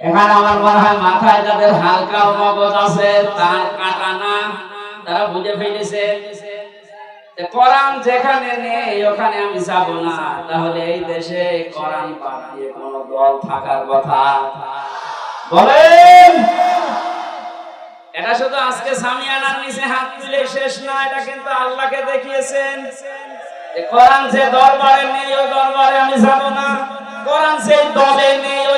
এখানে আমার মনে হয় মাথায় যাদের হালকা মগজ আছে, তার কাটা না তারা বুঝে ফেলেছে। কোরআন যেখানে নেই, ওখানে আমি যাব না। তাহলে এই দেশে কোরআন কোনো দল থাকার কথা। বলেন! এটা শুধু আজকে সামিয়ানার নিচে হাত তুলে শেষ না, এটা কিন্তু আল্লাহকে দেখিয়েছেন। কোরআন যে দরবারে নেই দরবারে আমি যাব না। কোরআন সেই দলে নেই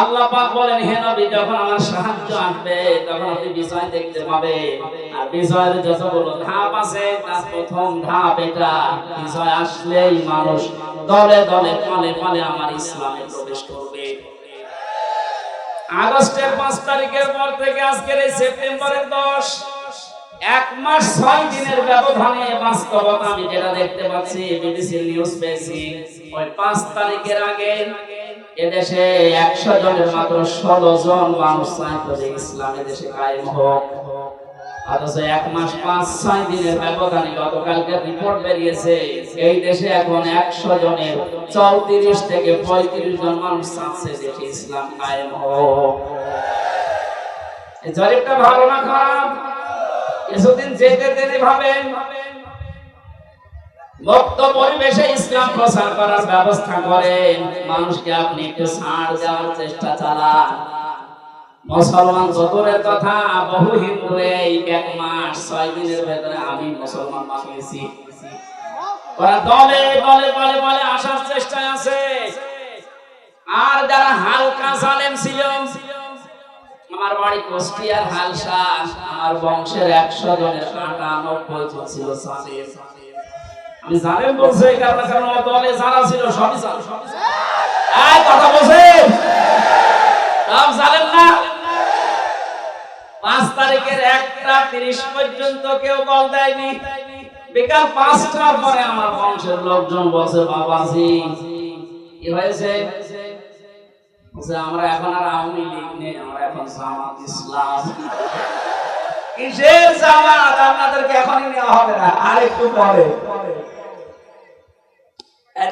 আল্লাহ পাক বলেন, হে নবী, যখন আমার সাহায্য আসবে, তখন আপনি বিষয় দেখতে পাবেন আর বিষয়ের যতগুলো ধাপ আছে, তার প্রথম ধাপ এটা বিষয় আসলেই মানুষ দলে দলে ফলে ফলে আমার ইসলামে প্রবেশ করবে। আগস্টের পাঁচ তারিখের পর থেকে আজকের এই সেপ্টেম্বরের দশ, এক মাস ছয় দিনের ব্যবধানে বাস্তবতা আমি যেটা দেখতে পাচ্ছি বিবিসি নিউজ পেয়েছি। ওই পাঁচ তারিখের আগে এদেশে একশো জনের মাত্র ষোলো জন মানুষ চাইতো যে ইসলাম দেশে কায়েম হোক। অথচ এক মাস পাঁচ, ছয় দিনের ব্যবধানে গতকালকে রিপোর্ট বেরিয়েছে, এই দেশে এখন একশো জনের চৌত্রিশ থেকে পঁয়ত্রিশ জন মানুষ চাচ্ছে দেশে ইসলাম কায়েম হোক। জরিপটা ভালো না খারাপ? কিছুদিন যেতে যেতে ভাবেন? মুক্ত পরিবেশে ইসলাম প্রচার করার ব্যবস্থা করেন। মানুষকে আপনি একটু ছাড় দেওয়ার চেষ্টা চালান। মুসলমান জোরের কথা, বহু হিন্দু এক মাস, ছয় দিনের ভেতরে আমি মুসলমান বানিয়েছি। ওরা দলে দলে বলে বলে আসার চেষ্টায় আছে। আর যারা হালকা জালেম ছিল, আমার বাড়ি কুষ্টিয়ার হালসা আমার বংশের একশো জনের আটানব্বই জন ছিল জালেম আমি জালেম বলছে এই কারণে কারণ ও দলে যারা ছিল সবই জালেম। এই কথা বলছেন সব জালেম না? পাঁচ তারিখের একটা তিরিশ পর্যন্ত কেউ কল দেয়নি। বিকাল পাঁচটার পরে আমার বংশের লোকজন বসে বাবাজি কি হয়েছে? বলছে, আমরা এখন আর আওয়ামী লীগ নেই আমরা এখন জামাত ইসলাম। কিসের জামাত? আপনাদেরকে এখনই নেওয়া হবে না। আর একটু পরে।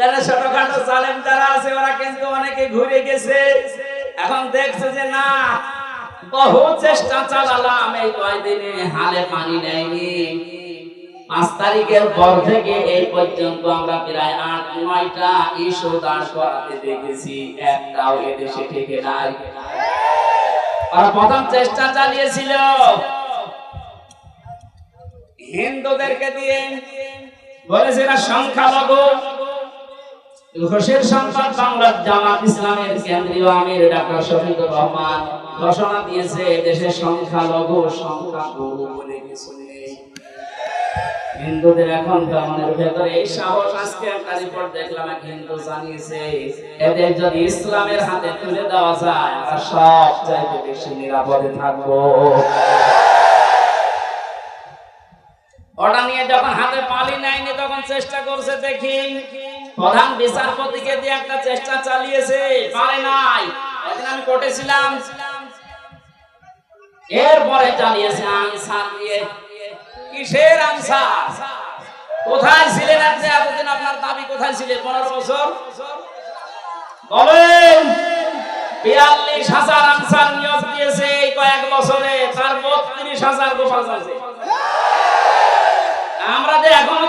এখানে ছোটখাটো জালেম যারা আছে, ওরা কিন্তু অনেকে ঘুরে গেছে। এখন দেখছে যে না, বহু চেষ্টা চালালাম এই কয়দিনে, হালে পানি নেয়নি পাঁচ তারিখের পর থেকে এই পর্যন্ত আমরা প্রায় আট, নয়টা ইস্যু করাতে দেখেছি। একটাও এদেশে থেকে নাই। ওরা প্রথম চেষ্টা চালিয়েছিল। হিন্দুদেরকে দিয়ে বলেছে সংখ্যালঘু। ঘোষের সংবাদ বাংলার জামাত ইসলামের কেন্দ্রীয় আমির ডাক্তার শফিকুর রহমান ঘোষণা দিয়েছে, দেশের সংখ্যালঘু সংখ্যা গরু বলে কিছু হিন্দুদের এখন গ্রামের ভেতরে এই সাহস আজকে একটা রিপোর্ট দেখলাম, এক হিন্দু জানিয়েছে, এদের যদি ইসলামের হাতে তুলে দেওয়া যায়, আমরা সব চাইতে বেশি নিরাপদে থাকব। ওটা নিয়ে যখন হাতে পালি নেয়নি, তখন চেষ্টা করছে দেখি। প্রধান বিচারপতিকে দিয়ে একটা চেষ্টা চালিয়েছে, পারে নাই। একদিন আমি কোর্টে এরপরে চালিয়েছে আনসার দিয়ে, কিসের আনসার? কোথায় ছিলেন আপনি? এতদিন আপনার দাবি কোথায় ছিলেন পনেরো বছর? বলেন, বিয়াল্লিশ হাজার আনসার নিয়োগ দিয়েছে এই কয়েক বছরে। তার বত্রিশ হাজার গোপাল আছে। আমরা যে এখনও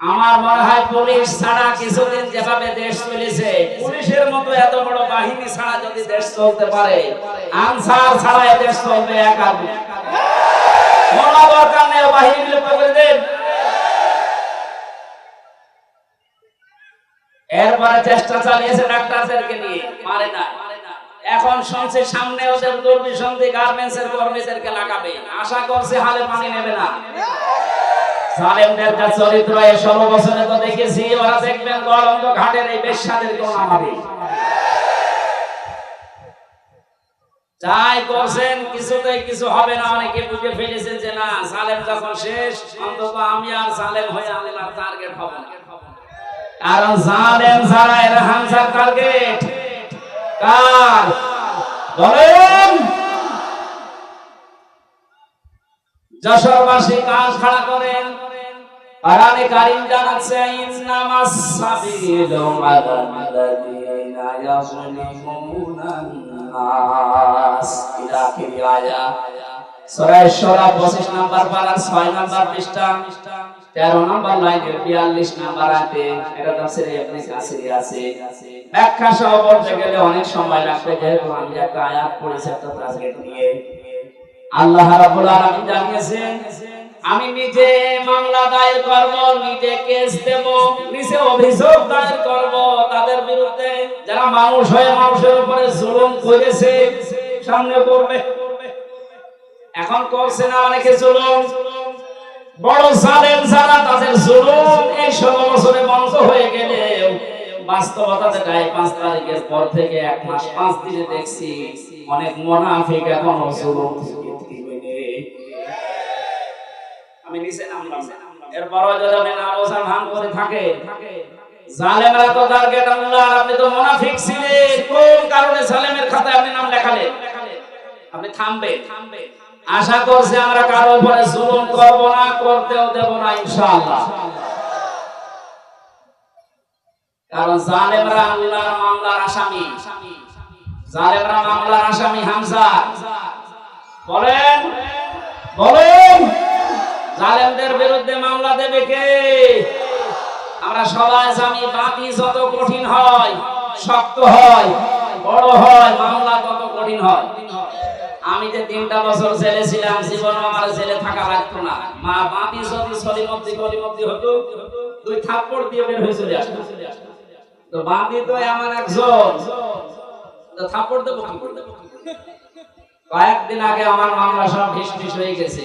আমার মনে হয় পুলিশ ছাড়া কিছুদিন যেভাবে দেশ চলেছে, পুলিশের মতো এত বড় বাহিনী ছাড়া যদি দেশ চলতে পারে, আনসার ছাড়া দেশ চলবে একা নিয়ে এখন সামনে গার্মেন্টস এর লাগাবে। আশা করছে হালে পানি নেবে না। সালেমদের যা চরিত্র এই ষোলো বছরে তো দেখেছি, ওরা দেখবেন গলন্দ ঘাটের এই বেশ্যাদের কোন নামাবে যাই করছেন, কিছুতেই কিছু হবে না, অনেকে বুঝে ফেলেছেন যে না সালেম যখন শেষ, অন্তত আমি আর সালেম হয়ে আল্লাহর টার্গেট হব না। কারণ সালেম ছাড়া এরা হামসার টার্গেট কার? বলেন যশোরবাসী কাজ খাড়া করেন। কোরআনে কারীম জানাচ্ছে ইন্নামাস সাবিলু আলাল্লাযীনা ইয়াযলিমুনান নাস। ইলা আখিরি আয়াত সূরা শুরা 25 নাম্বার পারা 6 নাম্বার পৃষ্ঠা। 13 নাম্বার লাইনের 42 নাম্বার আয়াতে এটা তাফসীরে ইবনে কাসির আছে। ব্যাখ্যা সহ বলতে গেলে অনেক সময় লাগবে, যেহেতু আমি একটা আয়াত পড়েছি, একটা টার্গেট আল্লাহ রাব্বুল আলামিন জানিয়েছেন, আমি নিজে মামলা দায়ের করব, নিজে কেস দেব, নিজে অভিযোগ দায়ের করব। তাদের বিরুদ্ধে যারা মানুষ হয়ে মানুষের উপরে জুলুম করেছে, সামনে করবে এখন করছে না অনেকে জুলুম। বড় জালেম যারা, তাদের জুলুম এই ষোলো বছরে বন্ধ হয়ে গেলে বাস্তবতাতে গায়ে পাঁচ তারিখের পর থেকে এক মাস, পাঁচ দিনে দেখছি অনেক মোনাফিক এখনও জুলুম। আমি নিচে এরপরও যদি না বোঝার ভান করে থাকে। জালেমরা তো টার্গেট আল্লাহ আপনি তো মুনাফিক ছিলেন। কোন কারণে জালেমের খাতায় আপনি নাম লেখালেন? আপনি থামবে আশা করছি আমরা কারও উপরে জুলুম করব না করতেও দেব না ইনশাআল্লাহ। কারণ জালেমরা আল্লাহর মামলার আসামি। জালেমরা মামলার আসামি হামজা। বলেন বলেন। জালেমদের বিরুদ্ধে মামলা দেবে কে? আমরা সবাই জানি বাতি যত কঠিন হয়, শক্ত হয়, বড় হয়, মামলা তত কঠিন হয়। আমি যে তিনটা বছর জেলে ছিলাম জীবন আমার জেলে থাকা লাগতো না। মা, বাতি যদি সলিমদ্দি গলিমদ্দি হতো, দুই থাপ্পড় দিয়ে বের হয়ে চলে আসতো। তো বাতি তো এমন একজন থাপ্পড় দেবো কয়েকদিন আগে আমার মামলা সব ঢিস হয়ে গেছে।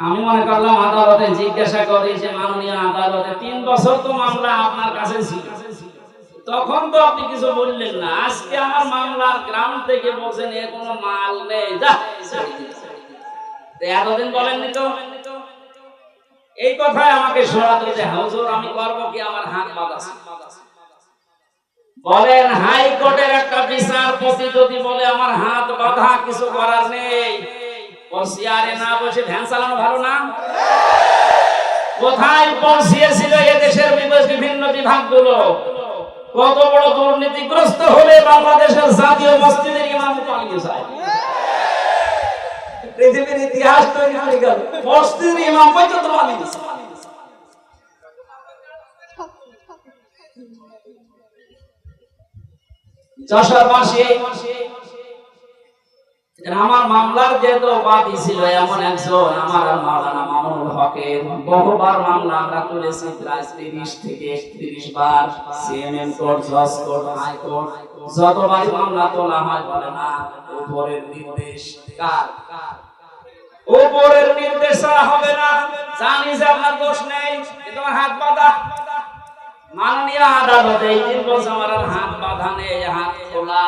আমি মনে করলাম আদালতে জিজ্ঞাসা করি যে, মাননীয় আদালতে তিন বছর তো মামলা আপনার কাছে ছিল। তখন তো আপনি কিছু বললেন না। আজকে আমার মামলার গ্রাউন্ড থেকে বলছেন, এ কোনো মাল নেই। এতদিন বলেননি তো। এই কথাই আমাকে শোনাতে যে হুজুর, আমি করব কি? আমার হাত বাঁধা আছে। বলেন, হাইকোর্টের একটা বিচারপতি যদি বলে, আমার হাত বাঁধা, কিছু করার নেই। চেয়ারে না বসে ভ্যান চালানো ভালো না? কোথায় পৌঁছিয়েছিল এদেশের বিভিন্ন বিভাগগুলো? কত বড় দুর্নীতিগ্রস্ত হলে বাংলাদেশের জাতীয় মসজিদের ইমাম পালিয়ে যায়। পৃথিবীর ইতিহাস তৈরি হয়ে গেল। মসজিদের ইমাম পর্যন্ত পালিয়ে গেছে। যশোরবাসী আমার মামলার যেহেতু বাদী ছিল, এমন একজন আমার মাওলানা মামুনুল হকের বহুবার মামলা আমরা তুলেছি, প্রায় তিরিশ থেকে একত্রিশ বার সিএমএম কোর্ট, জজ কোর্ট হাইকোর্ট যতবারই মামলা তোলা হয় বলে না, উপরের নির্দেশ কার? উপরের নির্দেশ ছাড়া হবে না, জানি যে আপনার দোষ নেই কিন্তু আমার হাত বাঁধা। মাননীয় আদালতে এই তিন বছর আমার হাত বাঁধা নেই, হাত খোলা।